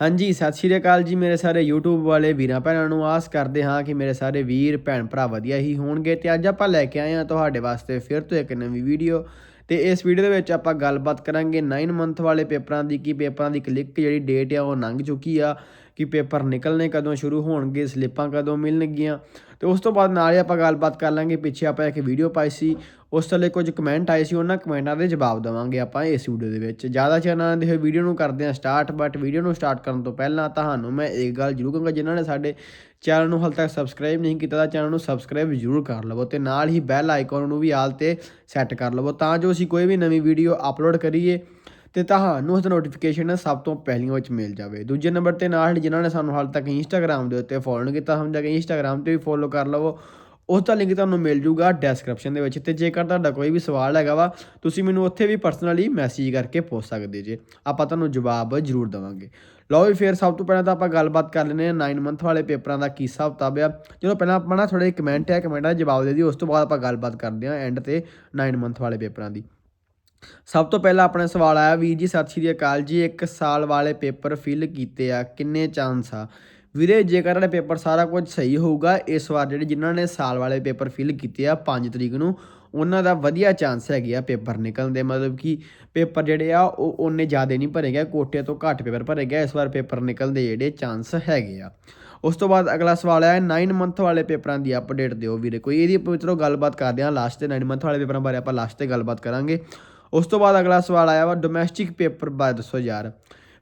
ਹਾਂਜੀ, ਸਤਿ ਸ਼੍ਰੀ ਅਕਾਲ ਜੀ ਮੇਰੇ ਸਾਰੇ YouTube ਵਾਲੇ ਵੀਰਾਂ ਭੈਣਾਂ ਨੂੰ। ਆਸ ਕਰਦੇ ਹਾਂ ਕਿ ਮੇਰੇ ਸਾਰੇ ਵੀਰ, ਭੈਣ ਭਰਾ ਵਧੀਆ ਹੀ ਹੋਣਗੇ ਤੇ ਅੱਜ ਆਪਾਂ ਲੈ ਕੇ ਆਏ ਹਾਂ ਤੁਹਾਡੇ ਵਾਸਤੇ ਫਿਰ ਤੋਂ ਇੱਕ ਨਵੀਂ ਵੀਡੀਓ। ਤੇ ਇਸ ਵੀਡੀਓ ਦੇ ਵਿੱਚ ਆਪਾਂ ਗੱਲਬਾਤ ਕਰਾਂਗੇ 9 ਮੰਥ ਵਾਲੇ ਪੇਪਰਾਂ ਦੀ, ਕਿ ਪੇਪਰਾਂ ਦੀ ਕਲਿੱਕ ਜਿਹੜੀ ਡੇਟ ਆ ਉਹ ਲੰਘ ਚੁੱਕੀ ਆ, ਕਿ ਪੇਪਰ ਨਿਕਲਣੇ ਕਦੋਂ ਸ਼ੁਰੂ ਹੋਣਗੇ, ਸਲਿੱਪਾਂ ਕਦੋਂ ਮਿਲਣਗੀਆਂ। ਤੇ ਉਸ ਤੋਂ ਬਾਅਦ ਨਾਲ ਹੀ ਆਪਾਂ ਗੱਲਬਾਤ ਕਰ ਲਾਂਗੇ, ਪਿੱਛੇ ਆਪਾਂ ਇੱਕ ਵੀਡੀਓ ਪਾਈ ਸੀ ਉਸ ਥੱਲੇ ਕੁਝ ਕਮੈਂਟ ਆਏ ਸੀ, ਉਹਨਾਂ ਕਮੈਂਟਾਂ ਦੇ ਜਵਾਬ ਦੇਵਾਂਗੇ ਆਪਾਂ ਇਸ ਵੀਡੀਓ ਦੇ ਵਿੱਚ। ਜ਼ਿਆਦਾ ਚੈਨਲਾਂ ਦੇ ਵੀਡੀਓ ਨੂੰ ਕਰਦੇ ਹਾਂ ਸਟਾਰਟ ਬਟ ਵੀਡੀਓ ਨੂੰ ਸਟਾਰਟ ਕਰਨ ਤੋਂ ਪਹਿਲਾਂ ਤੁਹਾਨੂੰ ਮੈਂ ਇੱਕ ਗੱਲ ਜ਼ਰੂਰ ਕਹਾਂਗਾ, ਜਿਨ੍ਹਾਂ ਨੇ ਸਾਡੇ ਚੈਨਲ ਨੂੰ ਹਾਲ ਤੱਕ ਸਬਸਕ੍ਰਾਈਬ ਨਹੀਂ ਕੀਤਾ, ਤਾਂ ਚੈਨਲ ਨੂੰ ਸਬਸਕ੍ਰਾਈਬ ਜ਼ਰੂਰ ਕਰ ਲਵੋ ਤੇ ਨਾਲ ਹੀ ਬੈਲ ਆਈਕਨ ਨੂੰ ਵੀ ਆਲ ਤੇ ਸੈੱਟ ਕਰ ਲਵੋ, ਤਾਂ ਜੋ ਅਸੀਂ ਕੋਈ ਵੀ ਨਵੀਂ ਵੀਡੀਓ ਅਪਲੋਡ ਕਰੀਏ ਤੇ ਤੁਹਾਨੂੰ ਉਸ ਨੋਟੀਫਿਕੇਸ਼ਨ ਸਭ ਤੋਂ ਪਹਿਲੀਆਂ ਵਿੱਚ ਮਿਲ ਜਾਵੇ। ਦੂਜੇ ਨੰਬਰ ਤੇ ਨਾਲ ਜਿਨ੍ਹਾਂ ਨੇ ਸਾਨੂੰ ਹਾਲ ਤੱਕ ਇੰਸਟਾਗ੍ਰam ਦੇ ਉੱਤੇ ਫੋਲੋ ਨਹੀਂ ਕੀਤਾ ਹਮ ਜਾ ਕੇ ਇੰਸਟਾਗ੍ਰam ਤੇ ਵੀ ਫੋਲੋ ਕਰ ਲਵੋ। ਉਸ ਦਾ ਲਿੰਕ ਤੁਹਾਨੂੰ ਮਿਲ ਜੂਗਾ ਡੈਸਕ੍ਰਿਪਸ਼ਨ ਦੇ ਵਿੱਚ ਤੇ ਜੇਕਰ ਤੁਹਾਡਾ ਕੋਈ ਵੀ ਸਵਾਲ ਹੈਗਾ ਵਾ, ਤੁਸੀਂ ਮੈਨੂੰ ਉੱਥੇ ਵੀ ਪਰਸਨਲੀ ਮੈਸੇਜ ਕਰਕੇ ਪੁੱਛ ਸਕਦੇ ਜੇ। ਆਪਾਂ ਤੁਹਾਨੂੰ ਜਵਾਬ ਜ਼ਰੂਰ ਦੇਵਾਂਗੇ। ਲਓ ਵੀ ਫਿਰ ਸਭ ਤੋਂ ਪਹਿਲਾਂ ਤਾਂ ਆਪਾਂ ਗੱਲਬਾਤ ਕਰ ਲੈਂਦੇ ਹਾਂ 9 ਮੰਥ ਵਾਲੇ ਪੇਪਰਾਂ ਦਾ ਕੀ ਹਿਸਾਬ ਕਿਤਾਬ ਆ। ਚਲੋ ਪਹਿਲਾਂ ਆਪਾਂ ਨਾ ਥੋੜੇ ਕਮੈਂਟ ਆ ਕਮੈਂਟਾਂ ਦਾ ਜਵਾਬ ਦੇ ਦਿਓ, ਉਸ ਤੋਂ ਬਾਅਦ ਆਪਾਂ ਗੱਲਬਾਤ ਕਰਦੇ ਹਾਂ ਐਂਡ ਤੇ 9 ਮੰਥ ਵਾਲੇ ਪੇਪਰਾਂ ਦੀ। ਸਭ ਤੋਂ ਪਹਿਲਾਂ ਆਪਣਾ ਸਵਾਲ ਆਇਆ, ਵੀਰ ਜੀ, ਸਤਿ ਸ਼੍ਰੀ ਅਕਾਲ ਜੀ, ਇੱਕ ਸਾਲ ਵਾਲੇ ਪੇਪਰ ਫਿਲ ਕੀਤੇ ਆ, ਕਿੰਨੇ ਚਾਂਸ ਆ? ਵੀਰੇ, ਜੇਕਰ ਤੁਹਾਡੇ ਪੇਪਰ ਸਾਰਾ ਕੁਝ ਸਹੀ ਹੋਊਗਾ, ਇਸ ਵਾਰ ਜਿਹੜੇ ਜਿਨ੍ਹਾਂ ਨੇ ਸਾਲ ਵਾਲੇ ਪੇਪਰ ਫਿਲ ਕੀਤੇ ਆ 5 ਤਰੀਕ ਨੂੰ, ਉਹਨਾਂ ਦਾ ਵਧੀਆ ਚਾਂਸ ਹੈਗੇ ਆ ਪੇਪਰ ਨਿਕਲਣ ਦੇ। ਮਤਲਬ ਕਿ ਪੇਪਰ ਜਿਹੜੇ ਆ, ਉਹ ਉਹਨੇ ਜ਼ਿਆਦਾ ਨਹੀਂ ਭਰੇ ਗਏ, ਕੋਟੇ ਤੋਂ ਘੱਟ ਪੇਪਰ ਭਰੇ ਗਏ, ਇਸ ਵਾਰ ਪੇਪਰ ਨਿਕਲਣ ਦੇ ਜਿਹੜੇ ਚਾਂਸ ਹੈਗੇ ਆ। ਉਸ ਤੋਂ ਬਾਅਦ ਅਗਲਾ ਸਵਾਲ ਹੈ 9 ਮੰਥ ਵਾਲੇ ਪੇਪਰਾਂ ਦੀ ਅਪਡੇਟ ਦਿਓ ਵੀਰੇ। ਕੋਈ ਇਹਦੀ ਪਵਿੱਤਰੋ ਗੱਲਬਾਤ ਕਰਦੇ ਹਾਂ ਲਾਸਟ ਤੇ 9 ਮੰਥ ਵਾਲੇ ਪੇਪਰਾਂ ਬਾਰੇ ਆਪਾਂ ਲਾਸਟ ਤੇ ਗੱਲਬਾਤ ਕਰਾਂਗੇ। ਉਸ ਤੋਂ ਬਾਅਦ ਅਗਲਾ ਸਵਾਲ ਆਇਆ ਵਾ ਡੋਮੈਸਟਿਕ ਪੇਪਰ ਬਾਰੇ ਦੱਸੋ ਯਾਰ।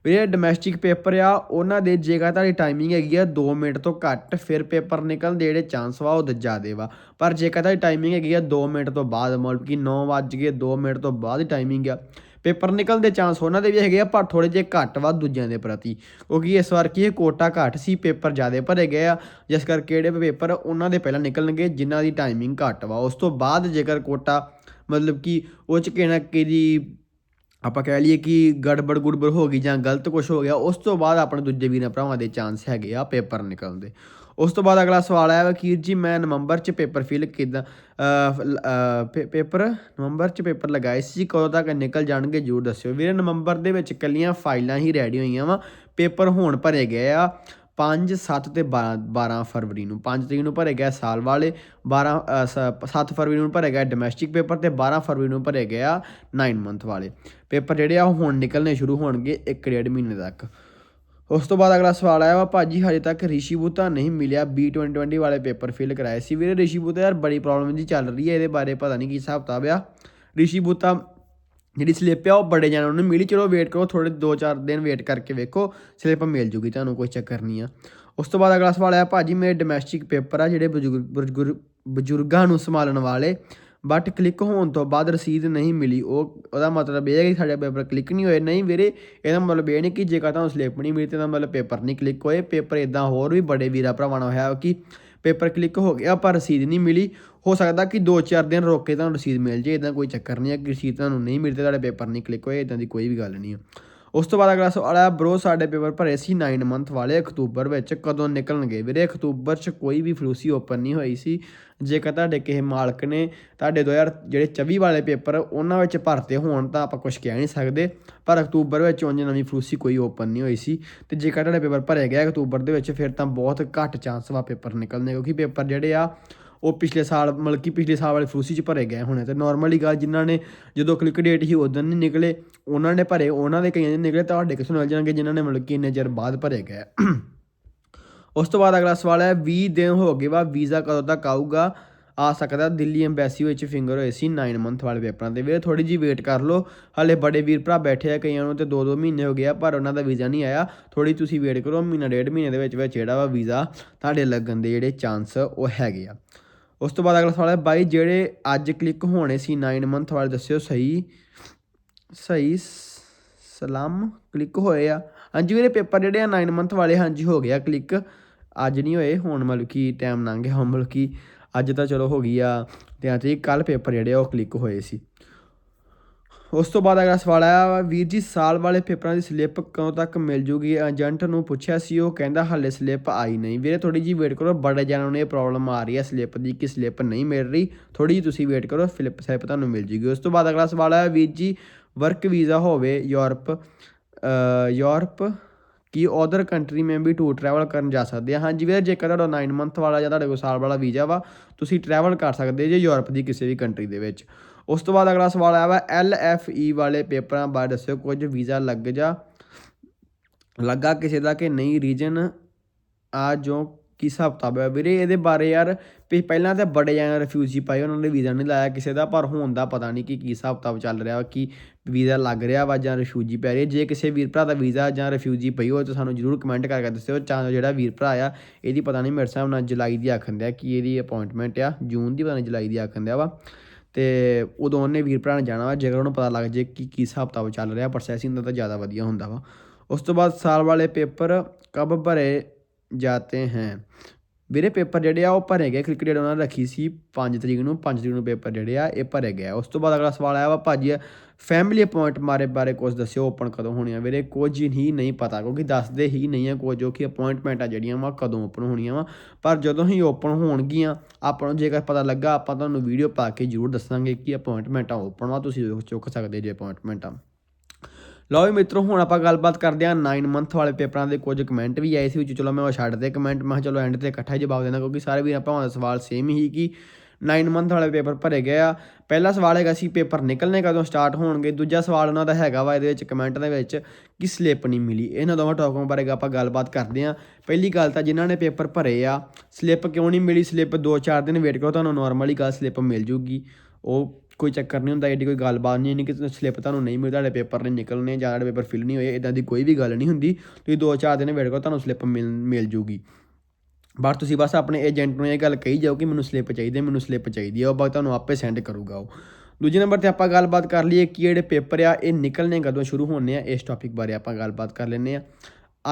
ਜਿਹੜੇ ਡੋਮੈਸਟਿਕ ਪੇਪਰ ਆ, ਉਹਨਾਂ ਦੇ ਜੇਕਰ ਤੁਹਾਡੀ ਟਾਈਮਿੰਗ ਹੈਗੀ ਆ 2 ਮਿੰਟ ਤੋਂ ਘੱਟ, ਫਿਰ ਪੇਪਰ ਨਿਕਲਣ ਦੇ ਜਿਹੜੇ ਚਾਂਸ ਵਾ ਉਹ ਜ਼ਿਆਦੇ ਵਾ। ਪਰ ਜੇਕਰ ਤੁਹਾਡੀ ਟਾਈਮਿੰਗ ਹੈਗੀ ਆ 2 ਮਿੰਟ ਤੋਂ ਬਾਅਦ, ਮਤਲਬ ਕਿ 9 ਵੱਜ ਗਏ 2 ਮਿੰਟ ਤੋਂ ਬਾਅਦ ਦੀ ਟਾਈਮਿੰਗ ਆ ਪੇਪਰ ਨਿਕਲਣ ਦੇ ਚਾਂਸ ਉਹਨਾਂ ਦੇ ਵੀ ਹੈਗੇ ਆ, ਪਰ ਥੋੜੇ ਜਿਹੇ ਘੱਟ ਵਾ ਦੂਜਿਆਂ ਦੇ ਪ੍ਰਤੀ। ਕਿਉਂਕਿ ਇਸ ਵਾਰ ਕੀ ਇਹ ਕੋਟਾ ਘੱਟ ਸੀ ਪੇਪਰ ਜ਼ਿਆਦੇ ਭਰੇ ਗਏ ਆ, ਜਿਸ ਕਰਕੇ ਜਿਹੜੇ ਪੇਪਰ ਉਹਨਾਂ ਦੇ ਪਹਿਲਾਂ ਨਿਕਲਣਗੇ, ਜਿਨ੍ਹਾਂ ਦੀ ਟਾਈਮਿੰਗ ਘੱਟ ਵਾ। ਉਸ ਤੋਂ ਬਾਅਦ ਜੇਕਰ ਕੋਟਾ ਮਤਲਬ ਕਿ ਉਹ ਚ ਕਿਹਨਾ ਕਿਹਦੀ ਆਪਾਂ ਕਹਿ ਲਈਏ ਕਿ ਗੜਬੜ ਗੁੜਬੜ ਹੋ ਗਈ ਜਾਂ ਗਲਤ ਕੁਝ ਹੋ ਗਿਆ, ਉਸ ਤੋਂ ਬਾਅਦ ਆਪਣੇ ਦੂਜੇ ਵੀਰਾਂ ਭਰਾਵਾਂ ਦੇ ਚਾਂਸ ਹੈਗੇ ਆ ਪੇਪਰ ਨਿਕਲਣ ਦੇ। ਉਸ ਤੋਂ ਬਾਅਦ ਅਗਲਾ ਸਵਾਲ ਆਇਆ ਵਕੀਰ ਜੀ, ਮੈਂ ਨਵੰਬਰ ਚ ਪੇਪਰ ਫਿਲ ਕਿਦਾਂ ਪੇਪਰ, ਨਵੰਬਰ ਚ ਪੇਪਰ ਲਗਾਏ ਸੀ, ਕਦੋਂ ਤੱਕ ਨਿਕਲ ਜਾਣਗੇ ਜਰੂਰ ਦੱਸਿਓ। ਵੀਰੇ, ਨਵੰਬਰ ਦੇ ਵਿੱਚ ਕੱਲੀਆਂ ਫਾਈਲਾਂ ਹੀ ਰੈਡੀ ਹੋਈਆਂ ਵਾ, ਪੇਪਰ ਹੁਣ ਭਰੇ ਗਏ ਆ। 5 7 ਤੇ 12 ਫਰਵਰੀ ਨੂੰ। 5 ਤਰੀਕ ਨੂੰ ਭਰੇ ਗਿਆ ਸਾਲ ਵਾਲੇ 12 7 ਫਰਵਰੀ ਨੂੰ ਭਰੇ ਗਿਆ ਡੋਮੈਸਟਿਕ ਪੇਪਰ ਤੇ 12 ਫਰਵਰੀ ਨੂੰ ਭਰੇ ਗਿਆ 9 ਮੰਥ ਵਾਲੇ। ਪੇਪਰ ਜਿਹੜੇ ਆ ਉਹ ਹੁਣ ਨਿਕਲਣੇ ਸ਼ੁਰੂ ਹੋਣਗੇ 1 ਡੇਢ ਮਹੀਨੇ ਤੱਕ। ਉਸ ਤੋਂ ਬਾਅਦ ਅਗਲਾ ਸਵਾਲ ਆਇਆ ਵਾ, ਭਾਜੀ ਹਜੇ ਤੱਕ ਰਿਸ਼ੀ ਬੂਤਾ ਨਹੀਂ ਮਿਲਿਆ। B2020 ਵਾਲੇ ਪੇਪਰ ਫਿਲ ਕਰਾਏ ਸੀ ਵੀਰੇ। ਰਿਸ਼ੀ ਬੂਤਾ ਯਾਰ ਬੜੀ ਪ੍ਰੋਬਲਮ ਜੀ ਚੱਲ ਰਹੀ ਹੈ, ਇਹਦੇ ਬਾਰੇ ਪਤਾ ਨਹੀਂ ਕੀ ਹਿਸਾਬ ਕਿਤਾਬ ਆ। ਰਿਸ਼ੀ ਬੂਤਾ ਜਿਹੜੀ ਸਲਿੱਪ ਆ ਉਹ ਬੜੇ ਜਾਣਾਂ ਨੂੰ ਮਿਲੀ, ਚਲੋ ਵੇਟ ਕਰੋ ਥੋੜੇ 2-4 ਦਿਨ ਵੇਟ ਕਰਕੇ ਵੇਖੋ, ਸਲਿੱਪ ਮਿਲ ਜੂਗੀ ਤੁਹਾਨੂੰ, ਕੋਈ ਚੱਕਰ ਨਹੀਂ ਆ। ਉਸ ਤੋਂ ਬਾਅਦ ਅਗਲਾ ਸਵਾਲ ਆਇਆ, ਭਾਜੀ, ਮੇਰੇ ਡੋਮੈਸਟਿਕ ਪੇਪਰ ਆ, ਜਿਹੜੇ ਬਜ਼ੁਰਗ, ਬਜ਼ੁਰਗਾਂ ਨੂੰ ਸੰਭਾਲਣ ਵਾਲੇ ਬਟ ਕਲਿੱਕ ਹੋਣ ਤੋਂ ਬਾਅਦ ਰਸੀਦ ਨਹੀਂ ਮਿਲੀ। ਉਹ, ਉਹਦਾ ਮਤਲਬ ਇਹ ਹੈ ਕਿ ਸਾਡੇ ਪੇਪਰ ਕਲਿੱਕ ਨਹੀਂ ਹੋਏ। ਨਹੀਂ ਵੀਰੇ, ਇਹਦਾ ਮਤਲਬ ਇਹ ਨਹੀਂ ਕਿ ਜੇਕਰ ਤੁਹਾਨੂੰ ਸਲਿੱਪ ਨਹੀਂ ਮਿਲੀ, ਤੇ ਤਾਂ ਮਤਲਬ ਪੇਪਰ ਨਹੀਂ ਕਲਿੱਕ ਹੋਏ। ਪੇਪਰ ਇਦਾਂ ਹੋਰ ਵੀ ਬੜੇ ਵੀਰਾ ਭਰਾਵਾਂ ਨਾਲ ਹੋਇਆ ਕਿ ਪੇਪਰ ਕਲਿੱਕ ਹੋ ਗਿਆ, ਪਰ ਰਸੀਦ ਨਹੀਂ ਮਿਲੀ। ਹੋ ਸਕਦਾ ਕਿ 2-4 ਦਿਨ ਰੋਕ ਕੇ ਤੁਹਾਨੂੰ ਰਸੀਦ ਮਿਲ ਜੇ ਇਦਾਂ ਕੋਈ ਚੱਕਰ ਨਹੀਂ ਹੈ ਕਿ ਰਸੀਦ ਤੁਹਾਨੂੰ ਨਹੀਂ ਮਿਲਦੀ, ਤੁਹਾਡੇ ਪੇਪਰ ਨਹੀਂ ਕਲਿੱਕ ਹੋਏ ਇਦਾਂ ਦੀ ਕੋਈ ਵੀ ਗੱਲ ਨਹੀਂ ਹੈ। ਉਸ ਤੋਂ ਬਾਅਦ ਅਗਲਾ ਸਵਾਲ ਆ ਬ్రో ਸਾਡੇ ਪੇਪਰ ਭਰੇ ਸੀ 9 ਮੰਥ ਵਾਲੇ ਅਕਤੂਬਰ ਵਿੱਚ, ਕਦੋਂ ਨਿਕਲਣਗੇ? ਵੀਰੇ, ਅਕਤੂਬਰ 'ਚ ਕੋਈ ਵੀ ਫਲੂਸੀ ਓਪਨ ਨਹੀਂ ਹੋਈ ਸੀ। ਜੇਕਰ ਤੁਹਾਡੇ ਕਿਸੇ ਮਾਲਕ ਨੇ ਤੁਹਾਡੇ 2000 ਜਿਹੜੇ 24 ਵਾਲੇ ਪੇਪਰ ਉਹਨਾਂ ਵਿੱਚ ਭਰਤੇ ਹੋਣ ਤਾਂ ਆਪਾਂ ਕੁਝ ਕਹਿ ਨਹੀਂ ਸਕਦੇ। ਪਰ ਅਕਤੂਬਰ ਵਿੱਚ ਉਂਝ ਨਵੀਂ ਫਲੂਸੀ ਕੋਈ ਓਪਨ ਨਹੀਂ ਹੋਈ ਸੀ। ਤੇ ਜੇਕਰ ਤੁਹਾਡੇ ਪੇਪਰ ਭਰੇ ਗਏ ਅਕਤੂਬਰ ਦੇ ਵਿੱਚ, ਫਿਰ ਤਾਂ ਬਹੁਤ ਘੱਟ ਚਾਂਸ ਵਾ ਪੇਪਰ ਨਿਕਲਣੇ, ਕਿਉਂਕਿ ਪੇਪਰ ਜਿਹੜੇ ਆ ਉਹ ਪਿਛਲੇ ਸਾਲ, ਮਤਲਬ ਕਿ ਪਿਛਲੇ ਸਾਲ ਵਾਲੇ ਫਲੂਸੀ ਚ ਭਰੇ ਗਏ ਹੋਣੇ। ਤੇ ਨਾਰਮਲੀ ਗੱਲ ਜਿਨ੍ਹਾਂ ਨੇ ਜਦੋਂ ਕਲਿਕ ਡੇਟ ਹੀ ਉਦੋਂ ਨਹੀਂ ਨਿਕਲੇ, ਉਹਨਾਂ ਨੇ ਭਰੇ, ਉਹਨਾਂ ਦੇ ਕਈਆਂ ਦੇ ਨਿਕਲੇ, ਤੁਹਾਡੇ ਕਿਸ ਨੂੰ ਜਾਣਗੇ ਜਿਨ੍ਹਾਂ ਨੇ ਮਤਲਬ ਕਿ ਇੰਨੇ ਚਿਰ ਬਾਅਦ ਭਰੇ ਗਏ। ਉਸ ਤੋਂ ਬਾਅਦ ਅਗਲਾ ਸਵਾਲ ਹੈ 20 ਦਿਨ ਹੋ ਗਏ ਵਾ, ਵੀਜ਼ਾ ਕਦੋਂ ਤੱਕ ਆਊਗਾ? ਆ ਸਕਦਾ ਦਿੱਲੀ ਐਮਬੈਸੀ ਵਿੱਚ ਫਿੰਗਰ ਹੋਏ ਸੀ 9 ਮੰਥ ਵਾਲੇ ਪੇਪਰਾਂ ਦੇ ਵੀਰੇ ਥੋੜੀ ਜੀ ਵੇਟ ਕਰ ਲਓ। ਹਲੇ ਬੜੇ ਵੀਰ ਭਰਾ ਬੈਠੇ ਆ, ਕਈਆਂ ਨੂੰ ਤੇ 2-2 ਮਹੀਨੇ ਹੋ ਗਏ ਆ, ਪਰ ਉਹਨਾਂ ਦਾ ਵੀਜ਼ਾ ਨਹੀਂ ਆਇਆ। ਥੋੜੀ ਤੁਸੀਂ ਵੇਟ ਕਰੋ, ਮਹੀਨਾ ਡੇਢ ਮਹੀਨੇ ਦੇ ਵਿੱਚ ਵਿੱਚ ਜਿਹੜਾ ਵਾ ਵੀਜ਼ਾ ਤੁਹਾਡੇ ਲੱਗਣ ਦੇ ਜਿਹੜੇ ਚਾਂਸ ਉਹ ਹੈਗੇ ਆ। ਉਸ ਤੋਂ ਬਾਅਦ ਅਗਲਾ ਸਵਾਲ ਹੈ, ਬਾਈ, ਜਿਹੜੇ ਅੱਜ ਕਲਿੱਕ ਹੋਣੇ ਸੀ 9 ਮੰਥ ਵਾਲੇ, ਦੱਸਿਓ ਸਹੀ। ਸਹੀ ਸਲਾਮ ਕਲਿੱਕ ਹੋਏ ਆ। ਹਾਂਜੀ ਵੀਰੇ, ਪੇਪਰ ਜਿਹੜੇ ਆ 9 ਮੰਥ ਵਾਲੇ, ਹਾਂਜੀ, ਹੋ ਗਿਆ ਕਲਿੱਕ ਅੱਜ ਨਹੀਂ ਹੋਏ, ਹੁਣ ਮਤਲਬ ਕਿ ਟਾਈਮ ਲੰਘ ਗਿਆ, ਹੁਣ ਮਤਲਬ ਕਿ ਅੱਜ ਤਾਂ ਚਲੋ ਹੋ ਗਈ ਆ। ਤੇ ਆ ਤੇ ਕੱਲ ਪੇਪਰ ਜਿਹੜੇ ਆ ਉਹ ਕਲਿੱਕ ਹੋਏ ਸੀ। ਉਸ ਤੋਂ ਬਾਅਦ ਅਗਲਾ ਸਵਾਲ ਆਇਆ ਵੀਰ ਜੀ, ਸਾਲ ਵਾਲੇ ਪੇਪਰਾਂ ਦੀ ਸਲਿੱਪ ਕਦੋਂ ਤੱਕ ਮਿਲ ਜੂਗੀ? ਏਜੰਟ ਨੂੰ ਪੁੱਛਿਆ ਸੀ, ਉਹ ਕਹਿੰਦਾ ਹਾਲੇ ਸਲਿੱਪ ਆਈ ਨਹੀਂ। ਵੀਰੇ ਥੋੜੀ ਜੀ ਵੇਟ ਕਰੋ, ਬੜੇ ਜਣਾਂ ਨੂੰ ਇਹ ਪ੍ਰੋਬਲਮ ਆ ਰਹੀ ਹੈ, ਸਲਿੱਪ ਦੀ ਕਿ ਸਲਿੱਪ ਨਹੀਂ ਮਿਲ ਰਹੀ। ਥੋੜੀ ਜੀ ਤੁਸੀਂ ਵੇਟ ਕਰੋ ਫਲਿੱਪ ਸਲਿੱਪ ਤੁਹਾਨੂੰ ਮਿਲ ਜੂਗੀ। ਉਸ ਤੋਂ ਬਾਅਦ ਅਗਲਾ ਸਵਾਲ ਆਇਆ, ਵੀਰ ਜੀ ਵਰਕ ਵੀਜ਼ਾ ਹੋਵੇ ਯੂਰਪ ਯੂਰਪ, ਕਿ ਅਦਰ ਕੰਟਰੀ ਮੈਂ ਵੀ ਟੂਰ ਟਰੈਵਲ ਕਰਨ ਜਾ ਸਕਦੇ ਆ ਹਾਂਜੀ ਵੀਰੇ, ਜੇਕਰ ਤੁਹਾਡਾ 9 ਮੰਥ ਵਾਲਾ ਜਾਂ ਤੁਹਾਡੇ ਕੋਲ ਸਾਲ ਵਾਲਾ ਵੀਜ਼ਾ ਵਾ, ਤੁਸੀਂ ਟਰੈਵਲ ਕਰ ਸਕਦੇ ਜੇ ਯੂਰਪ ਦੀ ਕਿਸੇ ਵੀ ਕੰਟਰੀ ਦੇ ਵਿੱਚ। ਉਸ ਤੋਂ ਬਾਅਦ ਅਗਲਾ ਸਵਾਲ ਆਇਆ ਵਾ ਐਲ ਐਫ ਈ ਵਾਲੇ ਪੇਪਰਾਂ ਬਾਰੇ ਦੱਸਿਓ, ਕੁਝ ਵੀਜ਼ਾ ਲੱਗ ਜਾ, ਲੱਗਾ ਕਿਸੇ ਦਾ ਕਿ ਨਹੀਂ? ਰੀਜਨ ਆ ਜੋ ਕੀ ਹਿਸਾਬ ਕਿਤਾਬ ਹੈ? ਵੀਰੇ, ਇਹਦੇ ਬਾਰੇ ਯਾਰ ਪਹਿਲਾਂ ਤਾਂ ਬੜੇ ਜਣੇ ਰਿਫਿਊਜੀ ਪਾਏ ਉਹਨਾਂ ਨੇ ਵੀਜ਼ਾ ਨਹੀਂ ਲਾਇਆ ਕਿਸੇ ਦਾ, ਪਰ ਹੁਣ ਦਾ ਪਤਾ ਨਹੀਂ ਕਿ ਕੀ ਹਿਸਾਬ ਕਿਤਾਬ ਚੱਲ ਰਿਹਾ ਕਿ ਵੀਜ਼ਾ ਲੱਗ ਰਿਹਾ ਵਾ ਜਾਂ ਰਿਫਿਊਜੀ ਪੈ ਰਹੀ ਜੇ ਕਿਸੇ ਵੀਰ ਭਰਾ ਦਾ ਵੀਜ਼ਾ ਜਾਂ ਰਿਫਿਊਜੀ ਪਈ ਹੋਵੇ ਤਾਂ ਸਾਨੂੰ ਜਰੂਰ ਕਮੈਂਟ ਕਰਕੇ ਦੱਸਿਓ ਚਾਹੇ ਜਿਹੜਾ ਵੀਰ ਭਰਾ ਆ, ਇਹਦੀ ਪਤਾ ਨਹੀਂ ਮੇਰੇ ਹਿਸਾਬ ਨਾਲ ਜੁਲਾਈ ਦੀ ਆਖਣ ਦਿਆ ਕਿ ਇਹਦੀ ਅਪਾਇੰਟਮੈਂਟ ਆ, ਜੂਨ ਦੀ ਪਤਾ ਨਹੀਂ ਜੁਲਾਈ ਦੀ ਆਖਣ ਦਿਆ ਵਾ। ਤੇ ਉਦੋਂ ਉਹਨੇ ਵੀਰ ਭਰਾ ਨੇ ਜਾਣਾ ਵਾ, ਜੇਕਰ ਉਹਨੂੰ ਪਤਾ ਲੱਗ ਜੇ ਕਿ ਕੀ ਹਿਸਾਬ ਕਿਤਾਬ ਚੱਲ ਰਿਹਾ ਪ੍ਰੋਸੈਸਿੰਗ ਦਾ ਤਾਂ ਜ਼ਿਆਦਾ ਵਧੀਆ ਹੁੰਦਾ ਵਾ। ਉਸ ਤੋਂ ਬਾਅਦ ਸਾਲ ਵਾਲੇ ਪੇਪਰ ਕਬ ਭਰੇ ਜਾਤੇ ਹੈ? ਵੀਰੇ ਪੇਪਰ ਜਿਹੜੇ ਆ ਉਹ ਭਰੇ ਗਏ। ਕ੍ਰਿਕਟ ਡੇਟ ਉਹਨਾਂ ਨੇ ਰੱਖੀ ਸੀ 5 ਤਰੀਕ ਨੂੰ 5 ਤਰੀਕ ਨੂੰ ਪੇਪਰ ਜਿਹੜੇ ਆ, ਇਹ ਭਰੇ ਗਏ ਆ। ਉਸ ਤੋਂ ਬਾਅਦ ਅਗਲਾ ਸਵਾਲ ਆਇਆ ਵਾ, ਭਾਜੀ ਫੈਮਿਲੀ ਅਪਾਇੰਟ ਮਾਰੇ ਬਾਰੇ ਕੁਝ ਦੱਸਿਓ ਓਪਨ ਕਦੋਂ ਹੋਣੀ ਆ? ਵੀਰੇ ਕੁਝ ਹੀ ਨਹੀਂ ਪਤਾ, ਕਿਉਂਕਿ ਦੱਸਦੇ ਹੀ ਨਹੀਂ ਆ ਕੁਝ ਜੋ ਕਿ ਅਪਾਇੰਟਮੈਂਟ ਆ ਜਿਹੜੀਆਂ ਵਾ, ਕਦੋਂ ਓਪਨ ਹੋਣੀਆਂ ਵਾ। ਪਰ ਜਦੋਂ ਹੀ ਓਪਨ ਹੋਣਗੀਆਂ, ਆਪਾਂ ਨੂੰ ਜੇਕਰ ਪਤਾ ਲੱਗਾ, ਆਪਾਂ ਤੁਹਾਨੂੰ ਵੀਡੀਓ ਪਾ ਕੇ ਜ਼ਰੂਰ ਦੱਸਾਂਗੇ ਕਿ ਅਪਾਇੰਟਮੈਂਟਾਂ ਓਪਨ ਵਾ, ਤੁਸੀਂ ਚੁੱਕ ਸਕਦੇ ਜੇ ਅਪਾਇੰਟਮੈਂਟਾਂ ਲਓ ਵੀ ਮਿੱਤਰੋ, ਹੁਣ ਆਪਾਂ ਗੱਲਬਾਤ ਕਰਦੇ ਹਾਂ 9 ਮੰਥ ਵਾਲੇ ਪੇਪਰਾਂ ਦੇ ਕੁਝ ਕਮੈਂਟ ਵੀ ਆਏ ਸੀ ਵਿੱਚ ਚਲੋ ਮੈਂ ਉਹ ਛੱਡ ਦੇ ਕਮੈਂਟ ਮੈਂ ਕਿਹਾ ਚਲੋ ਐਂਡ ਤੇ ਇਕੱਠਾ ਹੀ ਜਵਾਬ ਦੇਣਾ, ਕਿਉਂਕਿ ਸਾਰੇ ਵੀਰਾਂ ਭਰਾਵਾਂ ਦਾ ਸਵਾਲ ਸੇਮ ਹੀ ਕਿ 9 ਮੰਥ ਵਾਲੇ ਪੇਪਰ ਭਰੇ ਗਏ ਆ। ਪਹਿਲਾ ਸਵਾਲ ਹੈਗਾ ਸੀ, ਪੇਪਰ ਨਿਕਲਣੇ ਕਦੋਂ ਸਟਾਰਟ ਹੋਣਗੇ? ਦੂਜਾ ਸਵਾਲ ਉਹਨਾਂ ਦਾ ਹੈਗਾ ਵਾ ਇਹਦੇ ਵਿੱਚ ਕਮੈਂਟ ਦੇ ਵਿੱਚ ਕਿ ਸਲਿੱਪ ਨਹੀਂ ਮਿਲੀ। ਇਹਨਾਂ ਦੋਵਾਂ ਟੌਪਿਕਾਂ ਬਾਰੇ ਆਪਾਂ ਗੱਲਬਾਤ ਕਰਦੇ ਹਾਂ। ਪਹਿਲੀ ਗੱਲ ਤਾਂ ਜਿਨ੍ਹਾਂ ਨੇ ਪੇਪਰ ਭਰੇ ਆ ਸਲਿੱਪ ਕਿਉਂ ਨਹੀਂ ਮਿਲੀ? ਸਲਿੱਪ 2-4 ਦਿਨ ਵੇਟ ਕਰੋ, ਤੁਹਾਨੂੰ ਨਾਰਮਲੀ ਗੱਲ ਸਲਿੱਪ ਮਿਲ ਜੂਗੀ। ਉਹ ਕੋਈ ਚੱਕਰ ਨਹੀਂ ਹੁੰਦਾ, ਐਡੀ ਕੋਈ ਗੱਲਬਾਤ ਨਹੀਂ ਨਹੀਂ ਕਿ ਸਲਿੱਪ ਤੁਹਾਨੂੰ ਨਹੀਂ ਮਿਲਦਾ, ਤੁਹਾਡੇ ਪੇਪਰ ਨਹੀਂ ਨਿਕਲਣੇ ਜਾਂ ਤੁਹਾਡੇ ਪੇਪਰ ਫਿਲ ਨਹੀਂ ਹੋਏ ਇਦਾਂ ਦੀ ਕੋਈ ਵੀ ਗੱਲ ਨਹੀਂ ਹੁੰਦੀ, ਤੁਸੀਂ 2-4 ਦਿਨ ਵੇਟ ਕਰੋ, ਤੁਹਾਨੂੰ ਸਲਿੱਪ ਮਿਲ ਮਿਲ ਜੂਗੀ। ਬਟ ਤੁਸੀਂ ਬਸ ਆਪਣੇ ਏਜੰਟ ਨੂੰ ਇਹ ਗੱਲ ਕਹੀ ਜਾਓ ਕਿ ਮੈਨੂੰ ਸਲਿੱਪ ਚਾਹੀਦੀ ਹੈ ਮੈਨੂੰ ਸਲਿੱਪ ਚਾਹੀਦੀ ਹੈ ਉਹ ਬਾਅਦ ਤੁਹਾਨੂੰ ਆਪੇ ਸੈਂਡ ਕਰੂਗਾ ਉਹ। ਦੂਜੇ ਨੰਬਰ ਤੇ ਆਪਾਂ ਗੱਲਬਾਤ ਕਰ ਲਈਏ ਕਿ ਜਿਹੜੇ ਪੇਪਰ ਆ, ਇਹ ਨਿਕਲਣੇ ਕਦੋਂ ਸ਼ੁਰੂ ਹੋਣੇ ਆ, ਇਸ ਟੌਪਿਕ ਬਾਰੇ ਆਪਾਂ ਗੱਲਬਾਤ ਕਰ ਲੈਂਦੇ ਆ।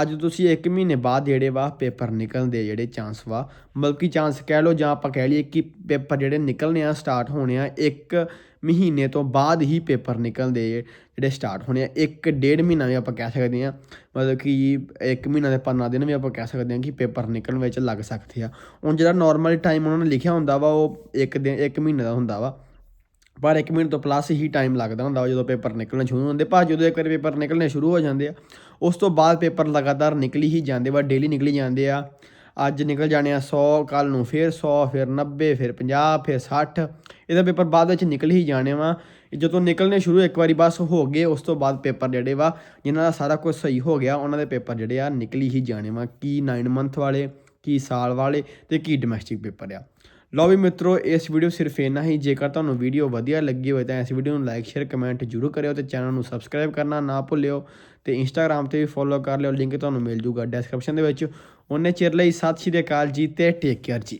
ਅੱਜ ਤੁਸੀਂ 1 ਮਹੀਨੇ ਬਾਅਦ ਜਿਹੜੇ ਵਾ ਪੇਪਰ ਨਿਕਲਣ ਦੇ ਜਿਹੜੇ ਚਾਂਸ ਵਾ, ਮਤਲਬ ਕਿ ਚਾਂਸ ਕਹਿ ਲਓ ਜਾਂ ਆਪਾਂ ਕਹਿ ਲਈਏ ਕਿ ਪੇਪਰ ਜਿਹੜੇ ਨਿਕਲਣੇ ਆ ਸਟਾਰਟ ਹੋਣੇ ਆ 1 ਮਹੀਨੇ ਤੋਂ ਬਾਅਦ ਹੀ ਪੇਪਰ ਨਿਕਲਦੇ ਜਿਹੜੇ ਸਟਾਰਟ ਹੋਣੇ ਆ, ਇੱਕ ਡੇਢ ਮਹੀਨਾ ਵੀ ਆਪਾਂ ਕਹਿ ਸਕਦੇ ਆ, ਮਤਲਬ ਕਿ ਇੱਕ ਮਹੀਨਾ ਦੇ 15 ਦਿਨ ਵੀ ਆਪਾਂ ਕਹਿ ਸਕਦੇ ਆ ਕਿ ਪੇਪਰ ਨਿਕਲਣ ਵਿੱਚ ਲੱਗ ਸਕਦੇ ਆ। ਹੁਣ ਜਿਹੜਾ ਨਾਰਮਲੀ ਟਾਈਮ ਉਹਨਾਂ ਨੇ ਲਿਖਿਆ ਹੁੰਦਾ ਵਾ, ਉਹ ਇੱਕ ਦਿਨ, ਇੱਕ ਮਹੀਨੇ ਦਾ ਹੁੰਦਾ ਵਾ। ਪਰ 1 ਮਿੰਟ ਤੋਂ ਪਲੱਸ ਹੀ ਟਾਈਮ ਲੱਗਦਾ ਹੁੰਦਾ ਵਾ ਜਦੋਂ ਪੇਪਰ ਨਿਕਲਣੇ ਸ਼ੁਰੂ ਹੁੰਦੇ ਪਰ ਜਦੋਂ ਇੱਕ ਵਾਰੀ ਪੇਪਰ ਨਿਕਲਣੇ ਸ਼ੁਰੂ ਹੋ ਜਾਂਦੇ ਆ। ਉਸ ਤੋਂ ਬਾਅਦ ਪੇਪਰ ਲਗਾਤਾਰ ਨਿਕਲੀ ਹੀ ਜਾਂਦੇ ਵਾ ਡੇਲੀ ਨਿਕਲੀ ਜਾਂਦੇ ਆ। ਅੱਜ ਨਿਕਲ ਜਾਣੇ ਆ 100 ਕੱਲ ਨੂੰ ਫਿਰ 100 ਫਿਰ 90 ਫਿਰ 50 ਫਿਰ 60 ਇਹਦਾ ਪੇਪਰ ਬਾਅਦ ਵਿੱਚ ਨਿਕਲ ਹੀ ਜਾਣੇ ਵਾ। ਜਦੋਂ ਨਿਕਲਣੇ ਸ਼ੁਰੂ ਇੱਕ ਵਾਰੀ ਬਸ ਹੋ ਗਏ, ਉਸ ਤੋਂ ਬਾਅਦ ਪੇਪਰ ਜਿਹੜੇ ਵਾ, ਜਿਨ੍ਹਾਂ ਦਾ ਸਾਰਾ ਕੁਝ ਸਹੀ ਹੋ ਗਿਆ, ਉਹਨਾਂ ਦੇ ਪੇਪਰ ਜਿਹੜੇ ਆ ਨਿਕਲੀ ਹੀ ਜਾਣੇ ਵਾ। ਕੀ 9 ਮੰਥ ਵਾਲੇ, ਕੀ ਸਾਲ ਵਾਲੇ ਤੇ ਕੀ ਡੋਮੈਸਟਿਕ ਪੇਪਰ ਆ। ਲਓ ਵੀ ਮਿੱਤਰੋ, ਇਸ ਵੀਡੀਓ ਸਿਰਫ ਇੰਨਾ ਹੀ। ਜੇਕਰ ਤੁਹਾਨੂੰ ਵੀਡੀਓ ਵਧੀਆ ਲੱਗੀ ਹੋਵੇ ਤਾਂ ਇਸ ਵੀਡੀਓ ਨੂੰ ਲਾਈਕ ਸ਼ੇਅਰ ਕਮੈਂਟ ਜ਼ਰੂਰ ਕਰਿਓ ਤੇ ਚੈਨਲ ਨੂੰ ਸਬਸਕ੍ਰਾਈਬ ਕਰਨਾ ਨਾ ਭੁੱਲਿਓ ਤੇ ਇੰਸਟਾਗ੍ਰam ਤੇ ਵੀ ਫੋਲੋ ਕਰ ਲਿਓ। ਲਿੰਕ ਤੁਹਾਨੂੰ ਮਿਲ ਜੂਗਾ ਡਿਸਕ੍ਰਿਪਸ਼ਨ ਦੇ ਵਿੱਚ। ਉਹਨੇ ਚਿਰ ਲਈ ਸਤਿ ਸ਼੍ਰੀ ਅਕਾਲ ਜੀ ਤੇ ਟੇਕ ਕੇਅਰ ਜੀ।